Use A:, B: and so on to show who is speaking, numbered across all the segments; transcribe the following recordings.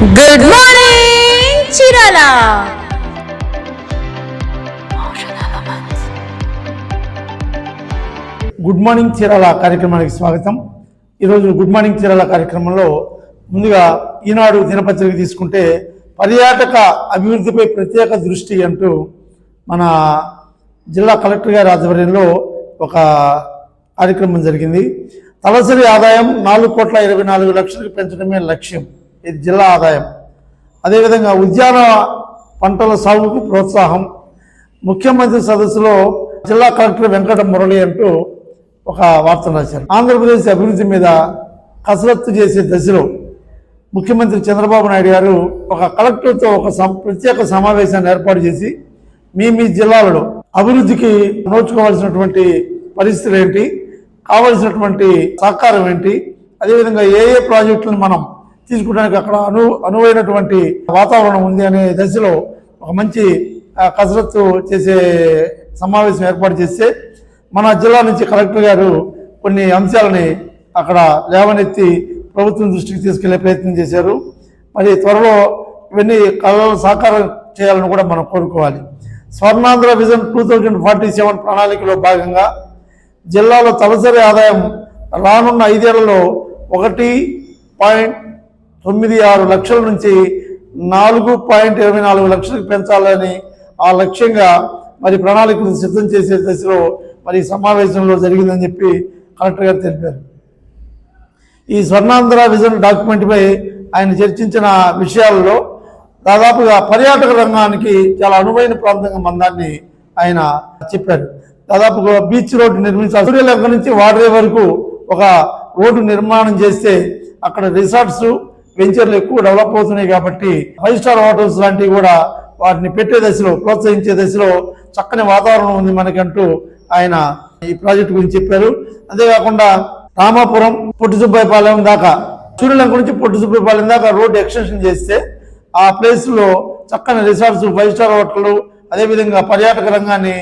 A: Good morning Chirala
B: good morning Chirala కార్యక్రమానికి స్వాగతం. ఈరోజు గుడ్ మార్నింగ్ చీరాల కార్యక్రమంలో ముందుగా ఈనాడు దినపత్రిక తీసుకుంటే పర్యాటక అభివృద్ధిపై ప్రత్యేక దృష్టి అంటూ మన జిల్లా కలెక్టర్ గారి ఆధ్వర్యంలో ఒక కార్యక్రమం జరిగింది. తలసరి ఆదాయం నాలుగు కోట్ల ఇరవై నాలుగు లక్షలకు పెంచడమే లక్ష్యం. ఇది జిల్లా ఆదాయం. అదేవిధంగా ఉద్యాన పంటల సాగుకు ప్రోత్సాహం. ముఖ్యమంత్రి సదస్సులో జిల్లా కలెక్టర్ వెంకట మురళి అంటూ ఒక వార్త రాశారు. ఆంధ్రప్రదేశ్ అభివృద్ధి మీద కసరత్తు చేసే దశలో ముఖ్యమంత్రి చంద్రబాబు నాయుడు గారు ఒక కలెక్టర్తో ఒక ప్రత్యేక సమావేశాన్ని ఏర్పాటు చేసి మీ మీ జిల్లాలలో అభివృద్ధికి నోచుకోవాల్సినటువంటి పరిస్థితులు ఏంటి? కావలసినటువంటి సహకారం ఏంటి? అదేవిధంగా ఏ ఏ ప్రాజెక్టులను మనం తీసుకోవడానికి అక్కడ అను అనువైనటువంటి వాతావరణం ఉంది అనే దశలో ఒక మంచి కసరత్తు చేసే సమావేశం ఏర్పాటు చేస్తే మన జిల్లా నుంచి కలెక్టర్ గారు కొన్ని అంశాలని అక్కడ లేవనెత్తి ప్రభుత్వం దృష్టికి తీసుకెళ్ళే ప్రయత్నం చేశారు. మరి త్వరలో ఇవన్నీ కళలు సాకారం చేయాలని కూడా మనం కోరుకోవాలి. Swarnandhra vision two thousand forty seven ప్రణాళికలో భాగంగా జిల్లాలో తలసరి ఆదాయం రానున్న ఐదేళ్ళలో ఒకటి పాయింట్ తొమ్మిది ఆరు లక్షల నుంచి నాలుగు పాయింట్ ఇరవై నాలుగు లక్షలకు పెంచాలని ఆ లక్ష్యంగా మరి ప్రణాళికను సిద్ధం చేసే దశలో మరి సమావేశంలో జరిగిందని చెప్పి కలెక్టర్ గారు తెలిపారు. ఈ స్వర్ణాంధ్ర విజన్ డాక్యుమెంట్పై ఆయన చర్చించిన విషయాల్లో దాదాపుగా పర్యాటక రంగానికి చాలా అనువైన ప్రాంతంగా మందాన్ని ఆయన చెప్పారు. దాదాపుగా బీచ్ రోడ్డు నిర్మించాలి సూర్యలంక నుంచి వాడరే వరకు ఒక రోడ్డు నిర్మాణం చేస్తే అక్కడ రిసార్ట్స్ వెంచర్లు ఎక్కువ డెవలప్ అవుతున్నాయి కాబట్టి ఫైవ్ స్టార్ హోటల్స్ లాంటివి కూడా వాటిని పెట్టే దశలో ప్రోత్సహించే దశలో చక్కని వాతావరణం ఉంది మనకంటూ ఆయన ఈ ప్రాజెక్టు గురించి చెప్పారు. అంతేకాకుండా రామాపురం పొట్టిసుబ్బాయిపాలెం దాకా సూర్యలంక నుంచి పొట్టిసుబ్బాయిపాలెం దాకా రోడ్డు ఎక్స్టెన్షన్ చేస్తే ఆ ప్లేస్లో చక్కని రిసార్ట్స్ ఫైవ్ స్టార్ హోటళ్ళు అదేవిధంగా పర్యాటక రంగాన్ని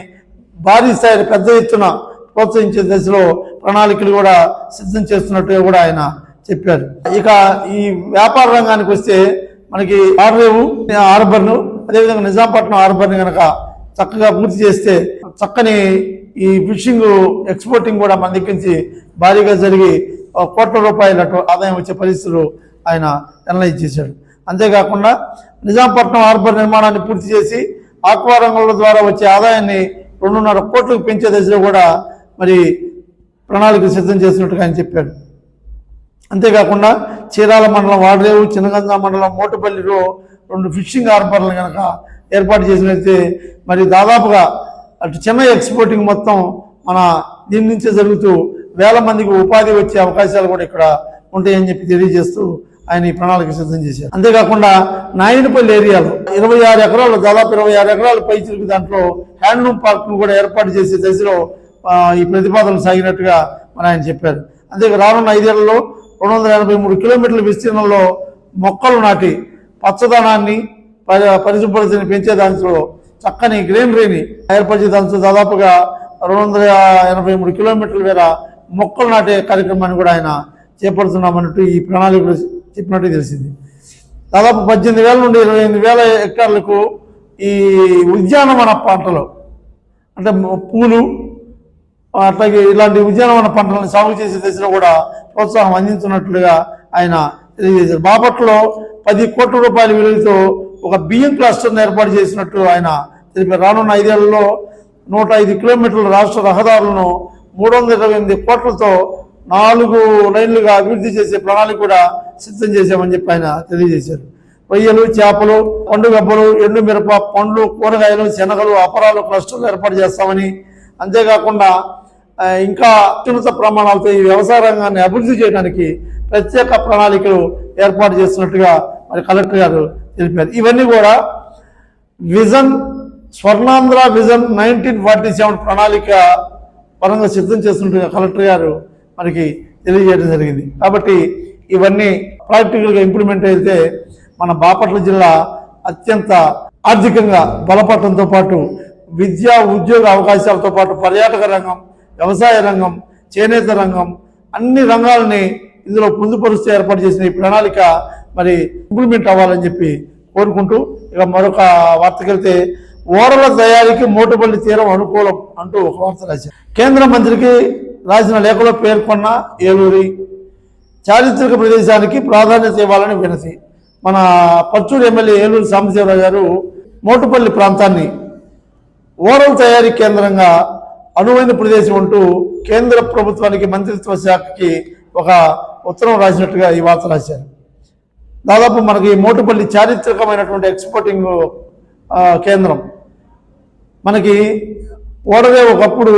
B: భారీ స్థాయి పెద్ద ఎత్తున ప్రోత్సహించే దశలో ప్రణాళికలు కూడా సిద్ధం చేస్తున్నట్టుగా కూడా ఆయన చెప్పారు. ఇక ఈ వ్యాపార రంగానికి వస్తే మనకి ఆర్వేవు హార్బర్ను అదేవిధంగా నిజాంపట్నం హార్బర్ని కనుక చక్కగా పూర్తి చేస్తే చక్కని ఈ ఫిషింగ్ ఎక్స్పోర్టింగ్ కూడా మన దగ్గర నుంచి భారీగా జరిగి కోట్ల రూపాయల ఆదాయం వచ్చే పరిస్థితులు ఆయన ఎనలైజ్ చేశాడు. అంతేకాకుండా నిజాంపట్నం హార్బర్ నిర్మాణాన్ని పూర్తి చేసి ఆక్వా రంగుల ద్వారా వచ్చే ఆదాయాన్ని రెండున్నర కోట్లకు పెంచే దశలో కూడా మరి ప్రణాళిక సిద్ధం చేసినట్టుగా ఆయన చెప్పాడు. అంతేకాకుండా చీరాల మండలం వాడరేవు చిన్నగంజా మండలం మోటపల్లిలో రెండు ఫిషింగ్ హార్బర్లు కనుక ఏర్పాటు చేసినైతే మరి దాదాపుగా అటు చెన్నై ఎక్స్పోర్టింగ్ మొత్తం మన దీని నుంచే జరుగుతూ వేల మందికి ఉపాధి వచ్చే అవకాశాలు కూడా ఇక్కడ ఉంటాయని చెప్పి తెలియజేస్తూ ఆయన ఈ ప్రణాళిక సిద్ధం చేశారు. అంతేకాకుండా నాయనపల్లి ఏరియాలో ఇరవై ఆరు ఎకరాలు దాదాపు ఇరవై ఆరు ఎకరాలు పైచిలకు దాంట్లో హ్యాండ్లూమ్ పార్క్ను కూడా ఏర్పాటు చేసే దశలో ఈ ప్రతిపాదనలు సాగినట్టుగా మన ఆయన చెప్పారు. అంతే రానున్న ఐదేళ్ళలో రెండు వందల ఎనభై మూడు కిలోమీటర్ల విస్తీర్ణంలో మొక్కలు నాటి పచ్చదనాన్ని పరిశుభ్రతని పెంచే దాంట్లో చక్కని గ్రీనరీని ఏర్పరిచే దాంట్లో దాదాపుగా రెండు వందల ఎనభై మూడు కిలోమీటర్ల మేర మొక్కలు నాటే కార్యక్రమాన్ని కూడా ఆయన చేపడుతున్నామన్నట్టు ఈ ప్రణాళికలు చెప్పినట్టు తెలిసింది. దాదాపు పద్దెనిమిది వేల నుండి ఇరవై ఎనిమిది వేల హెక్టార్లకు ఈ ఉద్యానవన పంటలు అంటే పూలు అట్లాగే ఇలాంటి ఉద్యానవన పంటలను సాగు చేసే దశలో కూడా ప్రోత్సాహం అందించినట్లుగా ఆయన తెలియజేశారు. బాపట్లో పది కోట్ల రూపాయల విలువతో ఒక బియ్యం క్లస్టర్ను ఏర్పాటు చేసినట్టు ఆయన తెలిపారు. రానున్న ఐదేళ్ళలో నూట ఐదు కిలోమీటర్ల రాష్ట్ర రహదారులను మూడు వందల ఇరవై ఎనిమిది కోట్లతో నాలుగు లైన్లుగా అభివృద్ధి చేసే ప్రణాళిక కూడా సిద్ధం చేశామని చెప్పి ఆయన తెలియజేశారు. రొయ్యలు చేపలు పండుగబ్బలు ఎండు మిరప పండ్లు కూరగాయలు శనగలు అపరాలు క్లస్టర్లు ఏర్పాటు చేస్తామని అంతేకాకుండా ఇంకా అత్యున్నత ప్రమాణాలతో ఈ వ్యవసాయ రంగాన్ని అభివృద్ధి చేయడానికి ప్రత్యేక ప్రణాళికలు ఏర్పాటు చేస్తున్నట్టుగా మరి కలెక్టర్ గారు తెలిపారు. ఇవన్నీ కూడా vision Swarnandhra vision nineteen forty seven ప్రణాళిక పరంగా సిద్ధం చేస్తున్నట్టుగా కలెక్టర్ గారు మనకి తెలియజేయడం జరిగింది. కాబట్టి ఇవన్నీ ప్రాక్టికల్గా ఇంప్లిమెంట్ అయితే మన బాపట్ల జిల్లా అత్యంత ఆర్థికంగా బలపడటంతో పాటు విద్యా ఉద్యోగ అవకాశాలతో పాటు పర్యాటక రంగం వ్యవసాయ రంగం చేనేత రంగం అన్ని రంగాలని ఇందులో పొందుపరుస్తూ ఏర్పాటు చేసిన ఈ ప్రణాళిక మరి ఇంప్లిమెంట్ అవ్వాలని చెప్పి కోరుకుంటూ ఇక మరొక వార్తకెళ్తే ఓరల తయారీకి మోటుపల్లి తీరం అనుకూలం అంటూ ఒక వార్త రాశారు. కేంద్ర మంత్రికి రాసిన లేఖలో పేర్కొన్న ఏలూరి చారిత్రక ప్రదేశానికి ప్రాధాన్యత ఇవ్వాలని వినతి. మన పర్చూరు ఎమ్మెల్యే ఏలూరు సాంబశివరావు గారు మోటుపల్లి ప్రాంతాన్ని ఓరల్ తయారీ కేంద్రంగా అనువైన ప్రదేశం అంటూ కేంద్ర ప్రభుత్వానికి మంత్రిత్వ శాఖకి ఒక ఉత్తరం రాసినట్టుగా ఈ వార్త రాశారు. దాదాపు మనకి మోటుపల్లి చారిత్రకమైనటువంటి ఎక్స్పోర్టింగ్ కేంద్రం. మనకి ఓడవే ఒకప్పుడు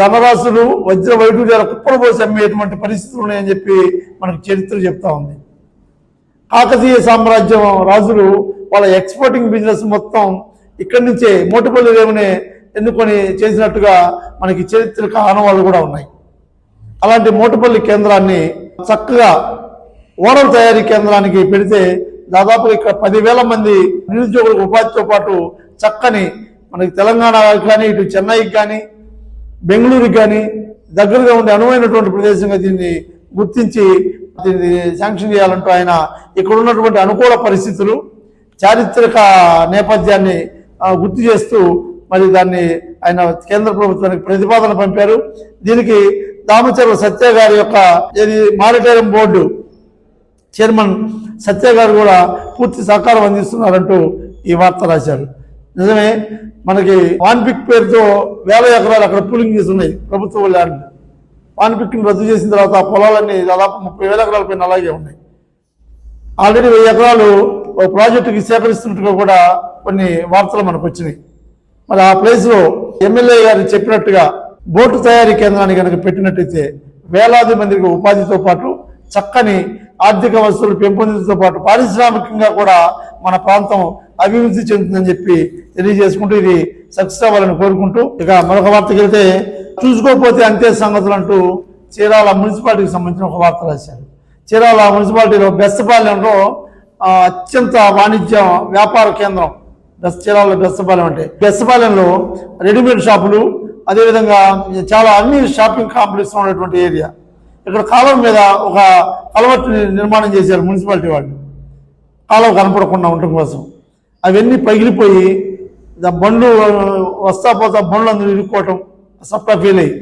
B: ధనరాశులు వజ్ర వైడూర్యాల కుప్పలు పోసి అమ్మేటువంటి పరిస్థితులు ఉన్నాయని చెప్పి మనకి చరిత్ర చెప్తా ఉంది. కాకతీయ సామ్రాజ్యం రాజులు వాళ్ళ ఎక్స్పోర్టింగ్ బిజినెస్ మొత్తం ఇక్కడి నుంచే మోటుపల్లి రేవునే ఎన్నుకొని చేసినట్టుగా మనకి చరిత్రక ఆనవాళ్ళు కూడా ఉన్నాయి. అలాంటి మోటపల్లి కేంద్రాన్ని చక్కగా ఓడల తయారీ కేంద్రానికి పెడితే దాదాపు ఇక్కడ పదివేల మంది నిరుద్యోగులకు ఉపాధితో పాటు చక్కని మనకి తెలంగాణ కానీ ఇటు చెన్నైకి కానీ బెంగళూరుకి కానీ దగ్గరగా ఉండే అనువైనటువంటి ప్రదేశంగా దీన్ని గుర్తించి దీన్ని శాంక్షన్ చేయాలంటూ ఆయన ఇక్కడ ఉన్నటువంటి అనుకూల పరిస్థితులు చారిత్రక నేపథ్యాన్ని గుర్తు చేస్తూ మరి దాన్ని ఆయన కేంద్ర ప్రభుత్వానికి ప్రతిపాదన పంపారు. దీనికి దామచర్ల సత్య గారి యొక్క ఏది మారిటైరం బోర్డు చైర్మన్ సత్య గారు కూడా పూర్తి సహకారం అందిస్తున్నారంటూ ఈ వార్త రాశారు. నిజమే మనకి వాన్పిక్ పేరుతో వేల ఎకరాలు అక్కడ పూలింగ్ చేసి ఉన్నాయి ప్రభుత్వ ల్యాండ్ వాన్పిక్ని రద్దు చేసిన తర్వాత పొలాలన్నీ దాదాపు ముప్పై వేల ఎకరాల పైన అలాగే ఉన్నాయి. ఆల్రెడీ వెయ్యి ఎకరాలు ప్రాజెక్టుకి సేకరిస్తున్నట్టుగా కూడా కొన్ని వార్తలు మనకు వచ్చినాయి. మరి ఆ ప్లేస్లో ఎమ్మెల్యే గారు చెప్పినట్టుగా బోటు తయారీ కేంద్రాన్ని కనుక పెట్టినట్టయితే వేలాది మందికి ఉపాధితో పాటు చక్కని ఆర్థిక వస్తువులు పెంపొందించడంతో పాటు పారిశ్రామికంగా కూడా మన ప్రాంతం అభివృద్ధి చెందుతుందని చెప్పి తెలియజేసుకుంటూ ఇది సక్సెస్ అవ్వాలని కోరుకుంటూ ఇక మరొక వార్తకి వెళ్తే చూసుకోకపోతే అంతే సంగతులు అంటూ చీరాల మున్సిపాలిటీకి సంబంధించిన ఒక వార్త రాశారు. చీరాల మున్సిపాలిటీలో బెస్తపాలెంలో అత్యంత వాణిజ్య వ్యాపార కేంద్రం బెస్ బెస్తపాలెం అంటే బెస్తపాలెంలో రెడీమేడ్ షాపులు అదేవిధంగా చాలా అన్ని షాపింగ్ కాంప్లెక్స్ ఉన్నటువంటి ఏరియా. ఇక్కడ కాలువ మీద ఒక కలవట్టు నిర్మాణం చేశారు మున్సిపాలిటీ వాళ్ళు. కాలువ కనపడకుండా ఉండటం కోసం. అవన్నీ పగిలిపోయి బండ్లు వస్తా పోతా బండ్లు అందరూ ఇరుక్కోవటం సప్లా ఫీల్ అయ్యి.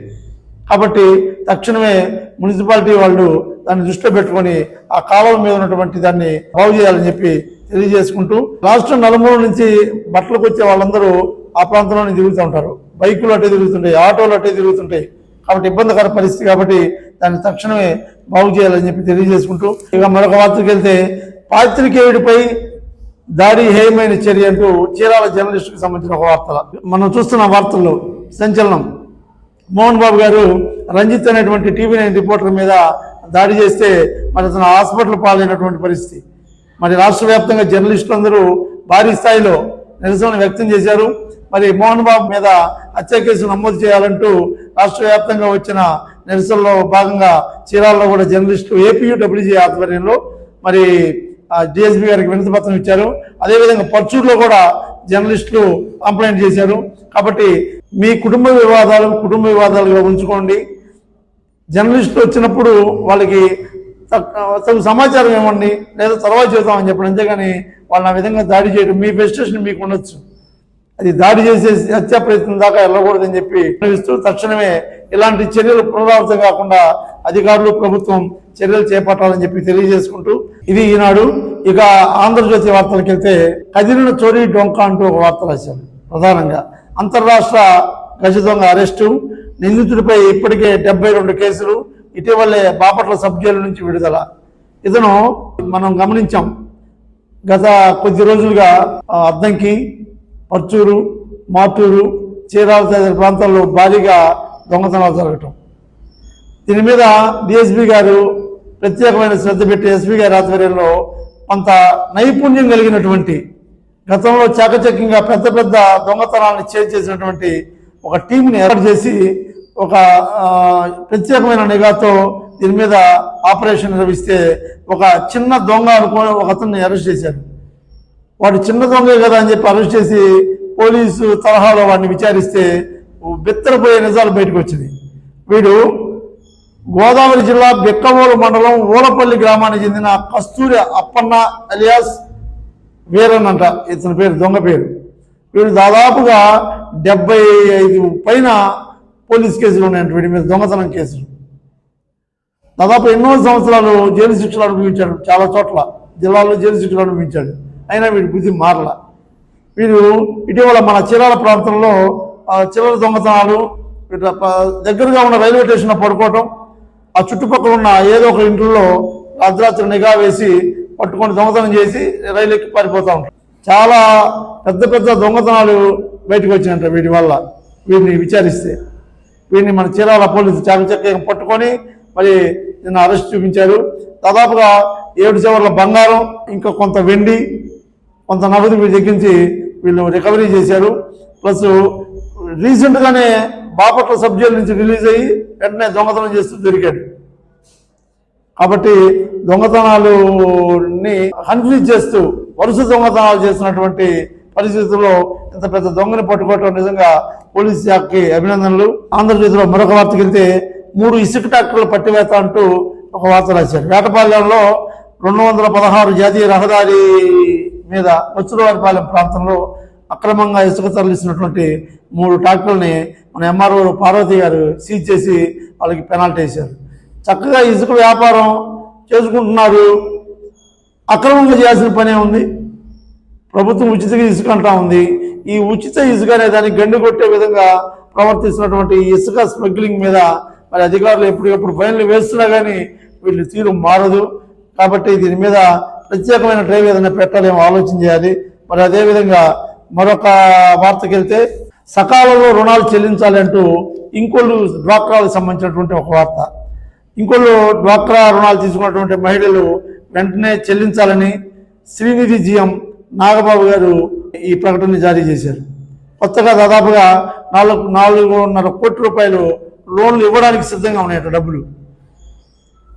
B: కాబట్టి తక్షణమే మున్సిపాలిటీ వాళ్ళు దాన్ని దృష్టిలో పెట్టుకొని ఆ కాలువ మీద ఉన్నటువంటి దాన్ని బాగు చేయాలని చెప్పి తెలియజేసుకుంటూ రాష్ట్రం నలుమూల నుంచి బట్టలకు వచ్చే వాళ్ళందరూ ఆ ప్రాంతంలోనే తిరుగుతూ ఉంటారు. బైకులు అట్టే తిరుగుతుంటాయి ఆటోలు అట్టే తిరుగుతుంటాయి. కాబట్టి ఇబ్బందికర పరిస్థితి కాబట్టి దాన్ని తక్షణమే బాగు చేయాలని చెప్పి తెలియజేసుకుంటూ ఇక మరొక వార్తకి వెళ్తే పాత్రికేయుడిపై దాడి హేయమైన చర్య అంటూ చీరాల జర్నలిస్టుకు సంబంధించిన ఒక వార్త. మనం చూస్తున్న వార్తల్లో సంచలనం. మోహన్ బాబు గారు రంజిత్ అనేటువంటి టీవీ నైన్ రిపోర్టర్ మీద దాడి చేస్తే మరి అతను హాస్పిటల్ పాలైనటువంటి పరిస్థితి. మరి రాష్ట్ర వ్యాప్తంగా జర్నలిస్టులు అందరూ భారీ స్థాయిలో నిరసన వ్యక్తం చేశారు. మరి మోహన్ బాబు మీద హత్య కేసు నమోదు చేయాలంటూ రాష్ట్ర వ్యాప్తంగా వచ్చిన నిరసనలో భాగంగా చీరాలలో కూడా జర్నలిస్టులు ఏపీయూడబ్ల్యూజీ ఆధ్వర్యంలో మరి డిఎస్పీ గారికి వినతి పత్రం ఇచ్చారు. అదేవిధంగా పర్చూరులో కూడా జర్నలిస్టులు కంప్లైంట్ చేశారు. కాబట్టి మీ కుటుంబ వివాదాలు కుటుంబ వివాదాలుగా ఉంచుకోండి. జర్నలిస్టులు వచ్చినప్పుడు వాళ్ళకి తక్- సమాచారం ఇవ్వండి లేదా తర్వాత చేద్దామని చెప్పడం. అంతేగాని వాళ్ళు ఆ విధంగా దాడి చేయడం మీ ఫ్రస్ట్రేషన్ మీకు ఉండొచ్చు. అది దాడి చేసే హత్యా ప్రయత్నం దాకా వెళ్ళకూడదని చెప్పి ఇస్తూ తక్షణమే ఇలాంటి చర్యలు పునరావృతం కాకుండా అధికారులు ప్రభుత్వం చర్యలు చేపట్టాలని చెప్పి తెలియజేసుకుంటూ ఇది ఈనాడు ఇక ఆంధ్రజ్యోతి వార్తలకు వెళ్తే కదిలిన చోరీ డొంక అంటూ ఒక వార్త రాశారు. ప్రధానంగా అంతర్రాష్ట్ర గజ దొంగ అరెస్టు నిందితుడిపై ఇప్పటికే డెబ్బై రెండు కేసులు ఇటీవలే బాపట్ల సబ్ జైలు నుంచి విడుదల. ఇతను మనం గమనించాం. గత కొద్ది రోజులుగా అద్దంకి పర్చూరు మాటూరు చీరాల తదితర ప్రాంతాల్లో భారీగా దొంగతనాలు జరగటం. దీని మీద డిఎస్పీ గారు ప్రత్యేకమైన శ్రద్ధ పెట్టి ఎస్పీ గారి ఆధ్వర్యంలో కొంత నైపుణ్యం కలిగినటువంటి గతంలో చాకచక్యంగా పెద్ద పెద్ద దొంగతనాలను చేసినటువంటి ఒక టీంని ఏర్పాటు చేసి ఒక ప్రత్యేకమైన నిఘాతో దీని మీద ఆపరేషన్ నిర్వహిస్తే ఒక చిన్న దొంగ అనుకో ఒక అతన్ని అరెస్ట్ చేశారు. వాడు చిన్న దొంగే కదా అని చెప్పి అరెస్ట్ చేసి పోలీసు తరహాలో వాడిని విచారిస్తే బిత్తరపోయే నిజాలు బయటకు వచ్చింది. వీడు గోదావరి జిల్లా బెక్కవోలు మండలం ఊలపల్లి గ్రామానికి చెందిన కస్తూరి అప్పన్న అలియాస్ వీరన్ అంట. ఇతని పేరు దొంగ పేరు. వీడు దాదాపుగా డెబ్బై ఐదు పైన పోలీస్ కేసులు ఉన్నాయంట వీడి మీద దొంగతనం కేసులు. దాదాపు ఎన్నో సంవత్సరాలు జైలు శిక్షలు అనుభవించాడు. చాలా చోట్ల జిల్లాలో జైలు శిక్షలు అనుభవించాడు. అయినా వీడి బుద్ధి మారల. వీడు ఇటీవల మన చీరాల ప్రాంతంలో ఆ, చిల్లర దొంగతనాలు దగ్గరగా ఉన్న రైల్వే స్టేషన్లో పడుకోవటం ఆ చుట్టుపక్కల ఉన్న ఏదో ఒక ఇంట్లో అర్ధరాత్రి నిఘా వేసి పట్టుకొని దొంగతనం చేసి రైలు ఎక్కి పారిపోతూ ఉంటారు చాలా పెద్ద పెద్ద దొంగతనాలు బయటకు వచ్చినాయంట వీటి వల్ల. వీటిని విచారిస్తే. వీడిని మన చీరాల పోలీసు చాకచక్యంగా పట్టుకొని మరి నిన్న అరెస్ట్ చూపించారు. దాదాపుగా ఏడు చివర్ల బంగారం ఇంకా కొంత వెండి కొంత నగదు వీరి దగ్గర నుంచి వీళ్ళు రికవరీ చేశారు. ప్లస్ రీసెంట్గానే బాపట్ల సబ్ జైలు నుంచి రిలీజ్ అయ్యి వెంటనే దొంగతనం చేస్తూ దొరికాడు కాబట్టి దొంగతనాలుని కన్ఫ్యూజ్ చేస్తూ వరుస దొంగతనాలు చేసినటువంటి పరిస్థితుల్లో ఇంత పెద్ద దొంగను పట్టుకోవటం నిజంగా పోలీస్ శాఖకి అభినందనలు. ఆంధ్రప్రదేశ్లో మరొక వార్తకి వెళ్తే మూడు ఇసుక ట్రాక్టర్లు పట్టివేత అంటూ ఒక వార్త రాశారు. వేటపాలెంలో రెండు వందల పదహారు జాతీయ రహదారి మీద వచ్చులవారిపాలెం ప్రాంతంలో అక్రమంగా ఇసుక తరలిస్తున్నటువంటి మూడు ట్రాక్టర్లని మన ఎంఆర్ఓ పార్వతి గారు సీజ్ చేసి వాళ్ళకి పెనాల్టీ వేశారు. చక్కగా ఇసుక వ్యాపారం చేసుకుంటున్నారు. అక్రమంగా చేయాల్సిన పనే ఉంది. ప్రభుత్వం ఉచిత ఇసుక అంటా ఉంది. ఈ ఉచిత ఇసుక అనే దాన్ని గండి కొట్టే విధంగా ప్రవర్తిస్తున్నటువంటి ఇసుక స్మగ్లింగ్ మీద మరి అధికారులు ఎప్పటికప్పుడు ఫైన్లు వేస్తున్నా కానీ వీళ్ళు తీరు మారదు. కాబట్టి దీని మీద ప్రత్యేకమైన డ్రైవ్ ఏదైనా పెట్టాలేమో ఆలోచన చేయాలి. మరి అదేవిధంగా మరొక వార్తకి వెళ్తే సకాలంలో రుణాలు చెల్లించాలి అంటూ ఇంకోళ్ళు డ్వాక్రాలకు సంబంధించినటువంటి ఒక వార్త. ఇంకోళ్ళు డ్వాక్రా రుణాలు తీసుకున్నటువంటి మహిళలు వెంటనే చెల్లించాలని శ్రీనిధి జిఎం నాగబాబు గారు ఈ ప్రకటన జారీ చేశారు. కొత్తగా దాదాపుగా నాలుగు నాలుగున్నర కోట్ల రూపాయలు లోన్లు ఇవ్వడానికి సిద్ధంగా ఉన్నాయట డబ్బులు.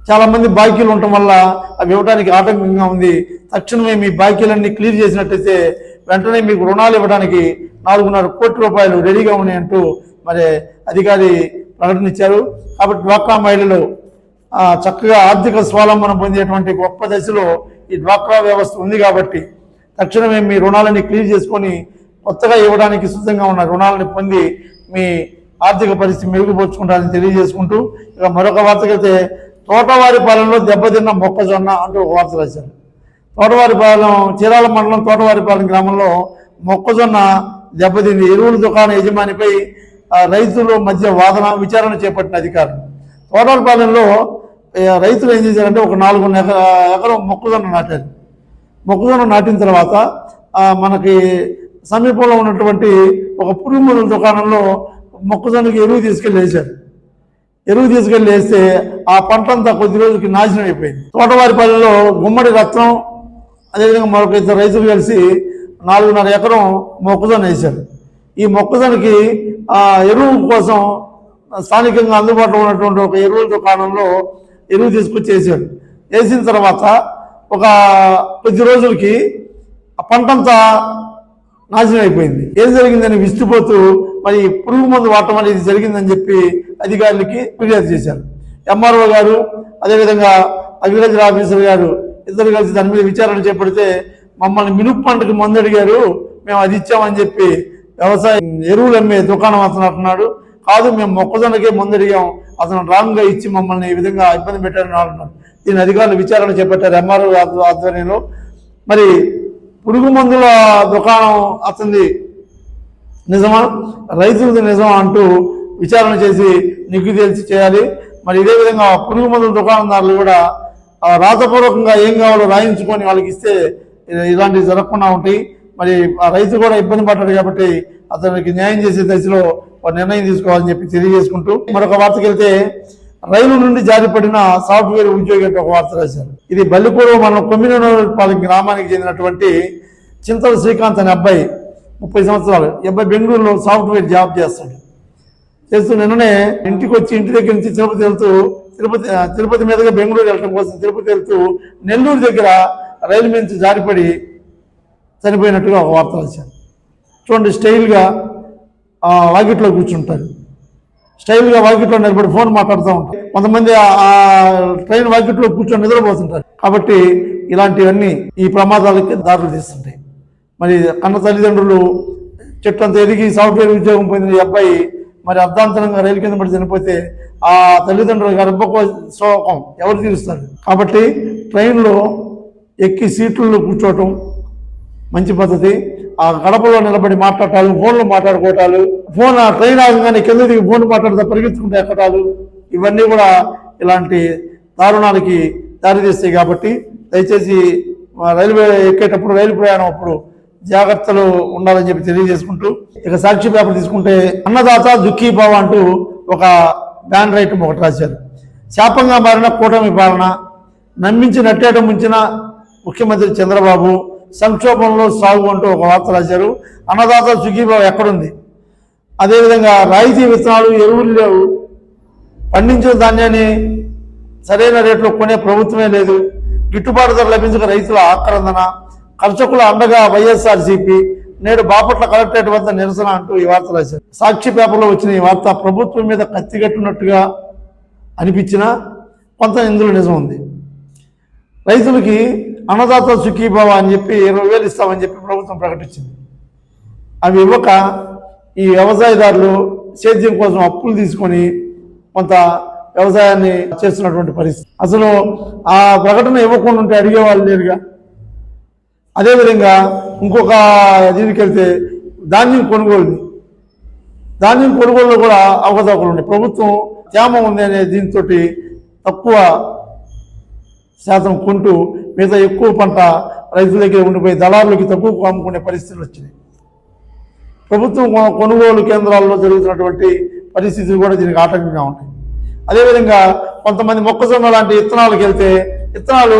B: చాలామంది బాకీలు ఉండటం వల్ల అవి ఇవ్వడానికి ఆటంకంగా ఉంది. తక్షణమే మీ బాకీలన్నీ క్లియర్ చేసినట్టయితే వెంటనే మీకు రుణాలు ఇవ్వడానికి నాలుగున్నర కోట్ల రూపాయలు రెడీగా ఉన్నాయంటూ మరి అధికారి ప్రకటన ఇచ్చారు. కాబట్టి డ్వాక్రా మహిళలు చక్కగా ఆర్థిక స్వావలంబనం పొందేటువంటి గొప్ప దశలో ఈ డ్వాక్రా వ్యవస్థ ఉంది కాబట్టి తక్షణమే మీ రుణాలని క్లియర్ చేసుకొని కొత్తగా ఇవ్వడానికి సిద్ధంగా ఉన్న రుణాలను పొంది మీ ఆర్థిక పరిస్థితి మెరుగుపరుచుకుంటారని తెలియజేసుకుంటూ ఇక మరొక వార్తకైతే తోటవారిపాలెంలో దెబ్బతిన్న మొక్కజొన్న అంటూ ఒక వార్త రాశారు. తోటవారిపాలెం చీరాల మండలం తోటవారిపాలెం గ్రామంలో మొక్కజొన్న దెబ్బతింది. ఎరువుల దుకాణ యజమానిపై రైతుల మధ్య వాదన విచారణ చేపట్టిన అధికారులు. తోటవారిపాలెంలో రైతులు ఏం చేశారంటే ఒక నాలుగు ఎకరం మొక్కజొన్న నాటారు. మొక్కజొన్న నాటిన తర్వాత మనకి సమీపంలో ఉన్నటువంటి ఒక పురుగు మందుల దుకాణంలో మొక్కజొన్నకి ఎరువు తీసుకెళ్ళి వేశారు. ఎరువు తీసుకెళ్ళి వేస్తే ఆ పంట అంతా కొద్ది రోజులకి నాశనం అయిపోయింది. తోటవారిపల్లిలో గుమ్మడి రత్నం అదేవిధంగా మరొక ఇద్దరు రైతులు కలిసి నాలుగున్నర ఎకరం మొక్కజొన్న వేశారు. ఈ మొక్కజొన్నకి ఎరువు కోసం స్థానికంగా అందుబాటులో ఉన్నటువంటి ఒక ఎరువుల దుకాణంలో ఎరువు తీసుకొచ్చి వేసాడు వేసిన తర్వాత ఒక కొద్ది రోజులకి ఆ పంటంతా నాశనం అయిపోయింది. ఏం జరిగిందని విస్తుపోతూ మరి పురుగు మందు వాడటం అనేది జరిగిందని చెప్పి అధికారులకి ఫిర్యాదు చేశారు. ఎంఆర్ఓ గారు అదేవిధంగా అగ్రికల్చర్ ఆఫీసర్ గారు ఇద్దరు కలిసి దాని మీద విచారణ చేపడితే మమ్మల్ని మినుపు పంటకు మందు అడిగారు మేము అది ఇచ్చామని చెప్పి వ్యవసాయ ఎరువులు అమ్మే దుకాణం అతను అంటున్నాడు. కాదు మేము మొక్కజొన్నకే మందు అడిగాం అతను రాంగ్గా ఇచ్చి మమ్మల్ని ఈ విధంగా ఇబ్బంది పెట్టారని అంటున్నాడు దీని అధికారులు విచారణ చేపట్టారు ఎంఆర్ఓ ఆధ్వర్యంలో. మరి పురుగు మందుల దుకాణం అతనిది నిజమా? రైతులది నిజమా అంటూ విచారణ చేసి నిగ్గు తెలిసి చేయాలి. మరి ఇదే విధంగా పురుగు మందుల దుకాణదారులు కూడా రాతపూర్వకంగా ఏం కావాలో రాయించుకొని వాళ్ళకి ఇస్తే ఇలాంటివి జరగకుండా ఉంటాయి. మరి ఆ రైతు కూడా ఇబ్బంది పడ్డాడు కాబట్టి అతనికి న్యాయం చేసే దశలో నిర్ణయం తీసుకోవాలని చెప్పి తెలియజేసుకుంటూ మరొక వార్తకి వెళ్తే రైలు నుండి జారిపడిన సాఫ్ట్వేర్ ఉద్యోగి ఒక వార్త రాశారు. ఇది బల్లిపూర్ మన కొమ్మినపాలెం గ్రామానికి చెందినటువంటి చింతల శ్రీకాంత్ అనే అబ్బాయి ముప్పై సంవత్సరాలు ఈ అబ్బాయి బెంగళూరులో సాఫ్ట్వేర్ జాబ్ చేస్తాడు. చేస్తూ నిన్ననే ఇంటికి వచ్చి ఇంటి దగ్గర నుంచి తిరుపతి వెళ్తూ తిరుపతి తిరుపతి మీదుగా బెంగళూరు వెళ్ళడం కోసం తిరుపతి వెళ్తూ నెల్లూరు దగ్గర రైలు మీద నుంచి జారిపడి చనిపోయినట్టుగా ఒక వార్త రాశారు. చూడండి స్టైల్గా ఆ, వాకిట్లో కూర్చుంటారు. స్టైల్గా వాకిట్లో నిలబడి ఫోన్ మాట్లాడుతూ ఉంటారు. కొంతమంది ఆ- ఆ ట్రైన్ వాకిట్లో కూర్చొని నిద్రపోతుంటారు. కాబట్టి ఇలాంటివన్నీ ఈ ప్రమాదాలకి దారులు తీస్తుంటాయి. మరి కన్న తల్లిదండ్రులు చెట్టు అంత ఎదిగి సాఫ్ట్వేర్ ఉద్యోగం పొందిన ఈ అబ్బాయి మరి అర్ధాంతరంగా రైలు కింద పడి చనిపోతే ఆ తల్లిదండ్రుల గర్భకో శోకం ఎవరు తీరుస్తారు? కాబట్టి ట్రైన్లో ఎక్కి సీట్లలో కూర్చోవటం మంచి పద్ధతి. ఆ గడపలో నిలబడి మాట్లాడటాలు ఫోన్లో మాట్లాడుకోవటాలు ఫోన్ ఆ ట్రైన్ ఆగంగానే కింద దిగి ఫోన్ మాట్లాడుతూ పరిగెత్తుకుంటే ఎక్కటాలు? ఇవన్నీ కూడా ఇలాంటి దారుణానికి దారితీస్తాయి కాబట్టి దయచేసి రైల్వే ఎక్కేటప్పుడు రైలు ప్రయాణం అప్పుడు జాగ్రత్తలు ఉండాలని చెప్పి తెలియజేసుకుంటూ ఇక సాక్షి పేపర్ తీసుకుంటే అన్నదాత దుఃఖీ భావ అంటూ ఒక బ్యాన్ రైట్ ఒకటి రాశారు. శాపంగా మారిన కూటమి పాలన నమ్మించి నట్టేట ముంచిన ముఖ్యమంత్రి చంద్రబాబు సంక్షోభంలో సాగు అంటూ ఒక వార్త రాశారు. అన్నదాత సుఖీభావ ఎక్కడుంది? అదేవిధంగా రాయితీ విత్తనాలు ఎరువులు లేవు. పండించిన ధాన్యాన్ని సరైన రేట్లో కొనే ప్రభుత్వమే లేదు. గిట్టుబాటు ధర లభించక రైతుల ఆక్రందన కర్షకుల అండగా వైఎస్ఆర్సీపీ నేడు బాపట్ల కలెక్టరేట్ వద్ద నిరసన అంటూ ఈ వార్త రాశారు. సాక్షి పేపర్లో వచ్చిన ఈ వార్త ప్రభుత్వం మీద కత్తిగట్టున్నట్టుగా అనిపించినా కొంత ఇందులో నిజం ఉంది. రైతులకి అన్నదాత సుఖీభావ అని చెప్పి ఇరవై వేలు ఇస్తామని చెప్పి ప్రభుత్వం ప్రకటించింది. అవి ఇవ్వక ఈ వ్యవసాయదారులు సేద్యం కోసం అప్పులు తీసుకొని కొంత వ్యవసాయాన్ని చేస్తున్నటువంటి పరిస్థితి. అసలు ఆ ప్రకటన ఇవ్వకుండా ఉంటే అడిగేవాళ్ళు లేరుగా. అదేవిధంగా ఇంకొక దీనికి వెళ్తే ధాన్యం కొనుగోలు ధాన్యం కొనుగోలులో కూడా అవకతవకలు ఉన్నాయి. ప్రభుత్వం తేమ ఉంది అనే దీంతో తక్కువ శాతం కొంటూ మిగతా ఎక్కువ పంట రైతుల దగ్గర ఉండిపోయి దళారులకి తక్కువ అమ్ముకునే పరిస్థితులు వచ్చినాయి. ప్రభుత్వం కొ- కొనుగోలు కేంద్రాల్లో జరుగుతున్నటువంటి పరిస్థితులు కూడా దీనికి ఆటంకంగా ఉంటాయి. అదేవిధంగా కొంతమంది మొక్కజొన్న లాంటి విత్తనాలకు వెళ్తే విత్తనాలు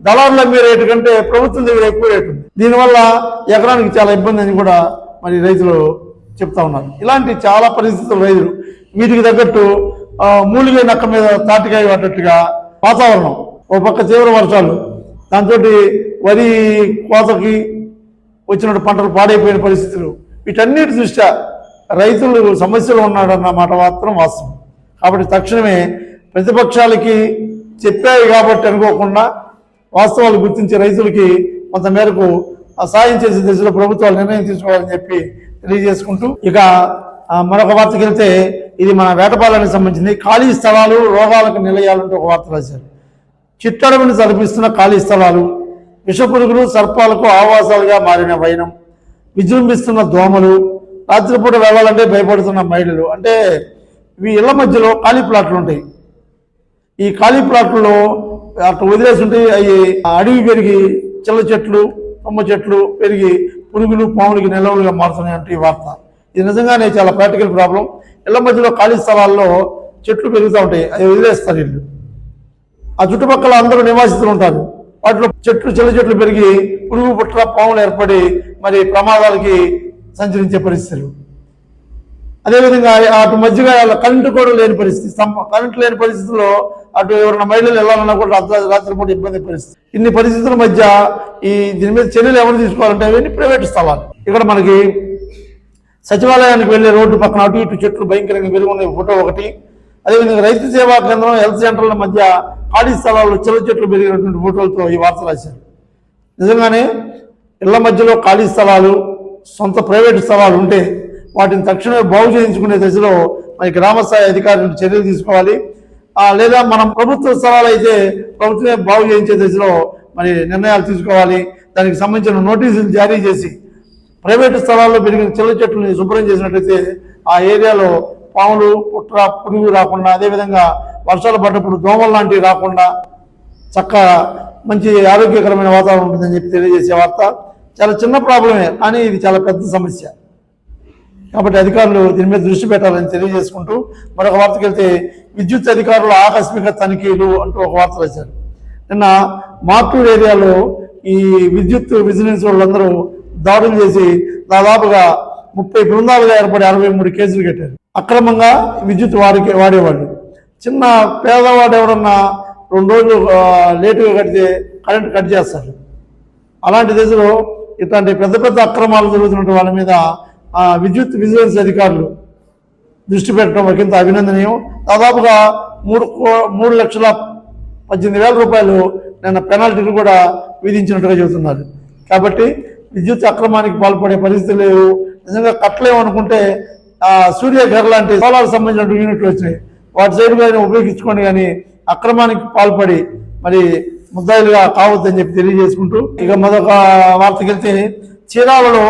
B: దళారులు అమ్మే రేటు కంటే ప్రభుత్వం దగ్గర ఎక్కువ రేటు ఉంది. దీనివల్ల ఎకరానికి చాలా ఇబ్బంది అని కూడా మరి రైతులు చెప్తా ఉన్నారు. ఇలాంటి చాలా పరిస్థితులు రైతులు వీటికి తగ్గట్టు మూలిగే నక్క మీద తాటికాయ పడ్డట్టుగా వాతావరణం. ఒక పక్క తీవ్ర వర్షాలు దాంతో వరి కోతకి వచ్చినట్టు పంటలు పాడైపోయిన పరిస్థితులు. వీటన్నిటి దృష్ట్యా రైతులు సమస్యలు ఉన్నాడన్న మాట మాత్రం వాస్తవం. కాబట్టి తక్షణమే ప్రతిపక్షాలకి చెప్పాయి కాబట్టి అనుకోకుండా వాస్తవాలు గుర్తించి రైతులకి కొంత మేరకు సాయం చేసే దిశలో ప్రభుత్వాలు నిర్ణయం తీసుకోవాలని చెప్పి తెలియజేసుకుంటూ ఇక మరొక వార్తకి వెళ్తే ఇది మన వేటపాలనికి సంబంధించింది. ఖాళీ స్థలాలు రోగాలకు నిలయాలంటూ ఒక వార్త రాశారు. చిట్టడవిని తలపిస్తున్న ఖాళీ స్థలాలు విషపురుగులు సర్పాలకు ఆవాసాలుగా మారిన వైనం విజృంభిస్తున్న దోమలు రాత్రిపూట వెళ్ళాలంటే భయపడుతున్న మహిళలు. అంటే ఇవి ఇళ్ళ మధ్యలో ఖాళీ ప్లాట్లు ఉంటాయి. ఈ ఖాళీ ప్లాట్లలో అట్లా వదిలేసి అవి అడవి పెరిగి చిల్ల చెట్లు కొమ్మ చెట్లు పెరిగి పురుగులు పాములకి నిలవలుగా మారుతున్నాయంటే ఈ వార్త. ఇది నిజంగానే చాలా ప్రాక్టికల్ ప్రాబ్లం. ఇళ్ళ మధ్యలో ఖాళీ స్థలాల్లో చెట్లు పెరుగుతూ ఉంటాయి. అవి వదిలేస్తారు ఇల్లు ఆ చుట్టుపక్కల అందరూ నివాసితులు ఉంటారు. వాటిలో చెట్లు చెల్ల చెట్లు పెరిగి పురుగు పుట్ల పాములు ఏర్పడి మరి ప్రమాదాలకి సంచరించే పరిస్థితులు. అదేవిధంగా అటు మధ్యగా కరెంటు కూడా లేని పరిస్థితి స్తంభ కరెంటు లేని పరిస్థితుల్లో అటు ఎవరైనా మహిళలు వెళ్ళాలన్నా కూడా రాత్రి రాత్రిపూట ఇబ్బంది పరిస్థితి. ఇన్ని పరిస్థితుల మధ్య ఈ దీని మీద చర్యలు ఎవరు తీసుకోవాలంటే అవన్నీ ప్రైవేట్ స్థలాలు. ఇక్కడ మనకి సచివాలయానికి వెళ్ళే రోడ్డు పక్కన అటు ఇటు చెట్లు భయంకరంగా పెరుగున్న ఫోటో ఒకటి. అదేవిధంగా రైతు సేవా కేంద్రం హెల్త్ సెంటర్ల మధ్య ఖాళీ స్థలాల్లో చిల్ల చెట్లు పెరిగినటువంటి ఫోటోలతో ఈ వార్త రాశారు. నిజంగానే ఇళ్ళ మధ్యలో ఖాళీ స్థలాలు సొంత ప్రైవేట్ స్థలాలు ఉంటే వాటిని తక్షణమే బాగు చేయించుకునే దశలో మరి గ్రామ స్థాయి అధికారులు చర్యలు తీసుకోవాలి. లేదా మనం ప్రభుత్వ స్థలాలు అయితే ప్రభుత్వమే బాగు చేయించే దశలో మరి నిర్ణయాలు తీసుకోవాలి. దానికి సంబంధించిన నోటీసులు జారీ చేసి ప్రైవేటు స్థలాల్లో పెరిగిన చిల్ల చెట్లని శుభ్రం చేసినట్లయితే ఆ ఏరియాలో పాములు పుట్ర పురుగు రాకుండా అదేవిధంగా వర్షాలు పడ్డప్పుడు దోమలు లాంటివి రాకుండా చక్కగా మంచి ఆరోగ్యకరమైన వాతావరణం ఉంటుందని చెప్పి తెలియజేసే వార్త. చాలా చిన్న ప్రాబ్లమే కానీ ఇది చాలా పెద్ద సమస్య. కాబట్టి అధికారులు దీని మీద దృష్టి పెట్టాలని తెలియజేసుకుంటూ మరొక వార్తకి వెళ్తే విద్యుత్ అధికారులు ఆకస్మిక తనిఖీలు అంటూ ఒక వార్త రాశారు. నిన్న మార్టూర్ ఏరియాలో ఈ విద్యుత్ విజిలెన్స్ వాళ్ళందరూ దాడులు చేసి దాదాపుగా ముప్పై బృందాలుగా ఏర్పడి అరవై మూడు కేసులు కట్టారు. అక్రమంగా విద్యుత్ వాడికి వాడేవాళ్ళు చిన్న పేదవాడు ఎవరన్నా రెండు రోజులు లేటుగా కడితే కరెంట్ కట్ చేస్తారు. అలాంటి దశలో ఇట్లాంటి పెద్ద పెద్ద అక్రమాలు జరుగుతున్న వాళ్ళ మీద ఆ, విద్యుత్ విజిలెన్స్ అధికారులు దృష్టి పెట్టడం ఒకంత అభినందనీయం. దాదాపుగా మూడు కో- మూడు లక్షల పద్దెనిమిది వేల రూపాయలు నిన్న పెనాల్టీలు కూడా విధించినట్టుగా చెబుతున్నారు. కాబట్టి విద్యుత్ అక్రమానికి పాల్పడే పరిస్థితులు లేవు. నిజంగా కట్టలేము అనుకుంటే సూర్య ఘర్ లాంటి సోలార్ సంబంధించిన యూనిట్లు వచ్చినాయి వాటి సైడ్ మీద ఉపయోగించుకొని కానీ అక్రమానికి పాల్పడి మరి ముద్దాయిలుగా కావద్దని చెప్పి తెలియజేసుకుంటూ ఇక మరొక వార్తకి వెళ్తే చీరాలలో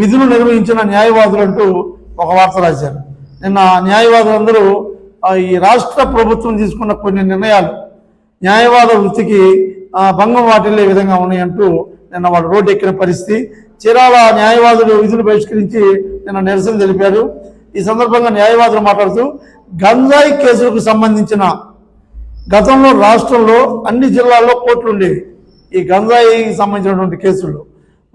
B: విధులు నిర్వహించిన న్యాయవాదులు అంటూ ఒక వార్త రాశారు. నిన్న న్యాయవాదులందరూ ఈ రాష్ట్ర ప్రభుత్వం తీసుకున్న కొన్ని నిర్ణయాలు న్యాయవాద వృత్తికి భంగం వాటిల్లే విధంగా ఉన్నాయంటూ నిన్న వాళ్ళు రోడ్డు ఎక్కిన పరిస్థితి. చీరాల న్యాయవాదులు విధులు బహిష్కరించి నిన్న నిరసన తెలిపారు. ఈ సందర్భంగా న్యాయవాదులు మాట్లాడుతూ గంజాయి కేసులకు సంబంధించిన గతంలో రాష్ట్రంలో అన్ని జిల్లాల్లో కోర్టులు ఉండేవి. ఈ గంజాయికి సంబంధించినటువంటి కేసులు.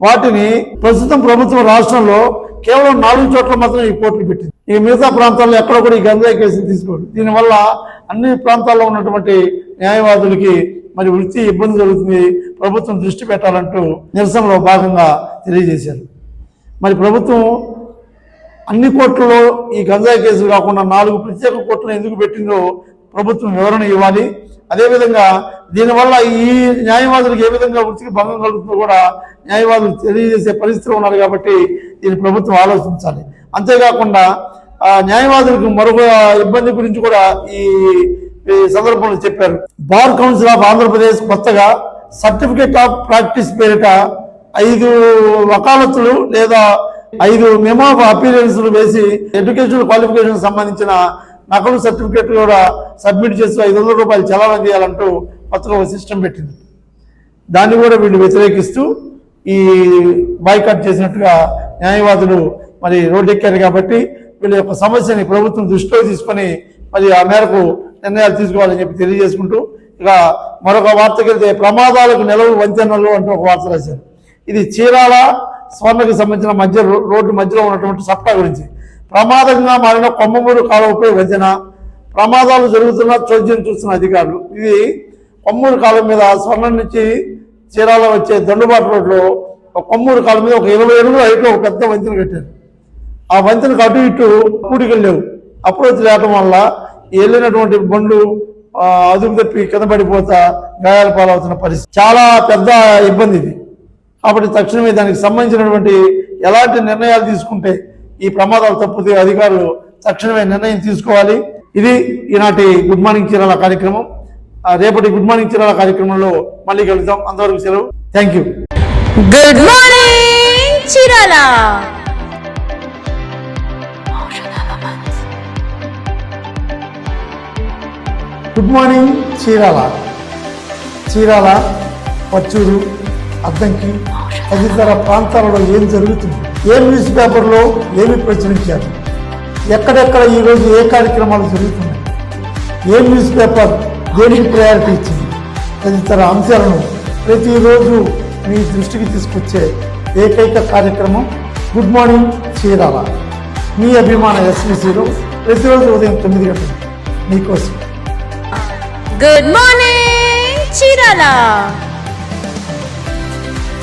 B: వాటిని ప్రస్తుతం ప్రభుత్వం రాష్ట్రంలో కేవలం నాలుగు చోట్ల మాత్రం ఈ కోర్టులు పెట్టింది. ఈ మిగతా ప్రాంతాల్లో ఎక్కడ కూడా ఈ గంజాయి కేసులు తీసుకోరు. దీనివల్ల అన్ని ప్రాంతాల్లో ఉన్నటువంటి న్యాయవాదులకి మరి వృత్తి ఇబ్బంది జరుగుతుంది ప్రభుత్వం దృష్టి పెట్టాలంటూ నిరసనలో భాగంగా తెలియజేశారు. మరి ప్రభుత్వం అన్ని కోర్టుల్లో ఈ గంజాయి కేసులు కాకుండా నాలుగు ప్రత్యేక కోర్టులు ఎందుకు పెట్టిందో ప్రభుత్వం వివరణ ఇవ్వాలి. అదేవిధంగా దీనివల్ల ఈ న్యాయవాదులకు ఏ విధంగా వృత్తికి భంగం కలుగుతుందో కూడా న్యాయవాదులు తెలియజేసే పరిస్థితులు ఉన్నారు కాబట్టి దీన్ని ప్రభుత్వం ఆలోచించాలి. అంతేకాకుండా న్యాయవాదులకు మరొక ఇబ్బంది గురించి కూడా ఈ ఈ సందర్భంలో చెప్పారు. బార్ కౌన్సిల్ ఆఫ్ ఆంధ్రప్రదేశ్ కొత్తగా సర్టిఫికేట్ ఆఫ్ ప్రాక్టీస్ పేరిట ఐదు వకాలతులు లేదా ఐదు మెమో ఆఫ్ అపీరెన్స్లు వేసి ఎడ్యుకేషన్ క్వాలిఫికేషన్ సంబంధించిన నకలు సర్టిఫికేట్ కూడా సబ్మిట్ చేసి ఐదు వందల రూపాయలు చలానా చేయాలంటూ కొత్తగా ఒక సిస్టమ్ పెట్టింది. దాన్ని కూడా వీళ్ళు వ్యతిరేకిస్తూ ఈ బాయ్కాట్ చేసినట్టుగా న్యాయవాదులు మరి రోడ్డెక్కారు కాబట్టి వీళ్ళ యొక్క సమస్యని ప్రభుత్వం దృష్టిలో తీసుకొని మరి ఆ మేరకు నిర్ణయాలు తీసుకోవాలని చెప్పి తెలియజేసుకుంటూ ఇక మరొక వార్తకి వెళ్తే ప్రమాదాలకు నెలవు వంతెనలు అంటూ ఒక వార్త రాశారు. ఇది చీరాల స్వర్ణకి సంబంధించిన మధ్య రోడ్డు మధ్యలో ఉన్నటువంటి సప్తా గురించి. ప్రమాదంగా మారిన కొమ్మమూరు కాలువపై వంతెన. ప్రమాదాలు జరుగుతున్న చోద్యం చూస్తున్న అధికారులు. ఇది కొమ్మూరు కాలం మీద స్వర్ణం నుంచి చీరాల వచ్చే దండుబాటు రోడ్లో ఒక కొమ్మూరు కాలం మీద ఒక ఇరవై అడుగుల హైట్లో ఒక పెద్ద వంతెన కట్టారు. ఆ వంతెనకు అటు ఇటు కూడికలు లేవు. అప్రోచ్ లేవటం వల్ల వెళ్ళినటువంటి బండ్లు అదుపు తప్పి కింద పడిపోతా గాయాల పాలవుతున్న పరిస్థితి. చాలా పెద్ద ఇబ్బంది ఇది. కాబట్టి తక్షణమే దానికి సంబంధించినటువంటి ఎలాంటి నిర్ణయాలు తీసుకుంటే ఈ ప్రమాదాలు తప్పుతే అధికారులు తక్షణమే నిర్ణయం తీసుకోవాలి. ఇది ఈనాటి గుడ్ మార్నింగ్ చీరాల కార్యక్రమం. రేపటి గుడ్ మార్నింగ్ చీరాల కార్యక్రమంలో మళ్ళీ కలుద్దాం. అంతవరకు సెలవు. Thank you.
A: Good morning Chirala.
B: Good morning Chirala Chirala Pachur Addanki తదితర ప్రాంతాలలో ఏం జరుగుతుంది? ఏ న్యూస్ పేపర్లో ఏమి ప్రచురించారు? ఎక్కడెక్కడ ఈరోజు ఏ కార్యక్రమాలు జరుగుతున్నాయి? ఏ న్యూస్ పేపర్ దేనికి ప్రయారిటీ ఇచ్చింది? తదితర అంశాలను ప్రతిరోజు మీ దృష్టికి తీసుకొచ్చే ఏకైక కార్యక్రమం గుడ్ మార్నింగ్ చీరాల మీ అభిమాన ఎస్బీసీలో ప్రతిరోజు ఉదయం తొమ్మిది గంటలు మీకోసం
A: గుడ్ మార్నింగ్ చీరాల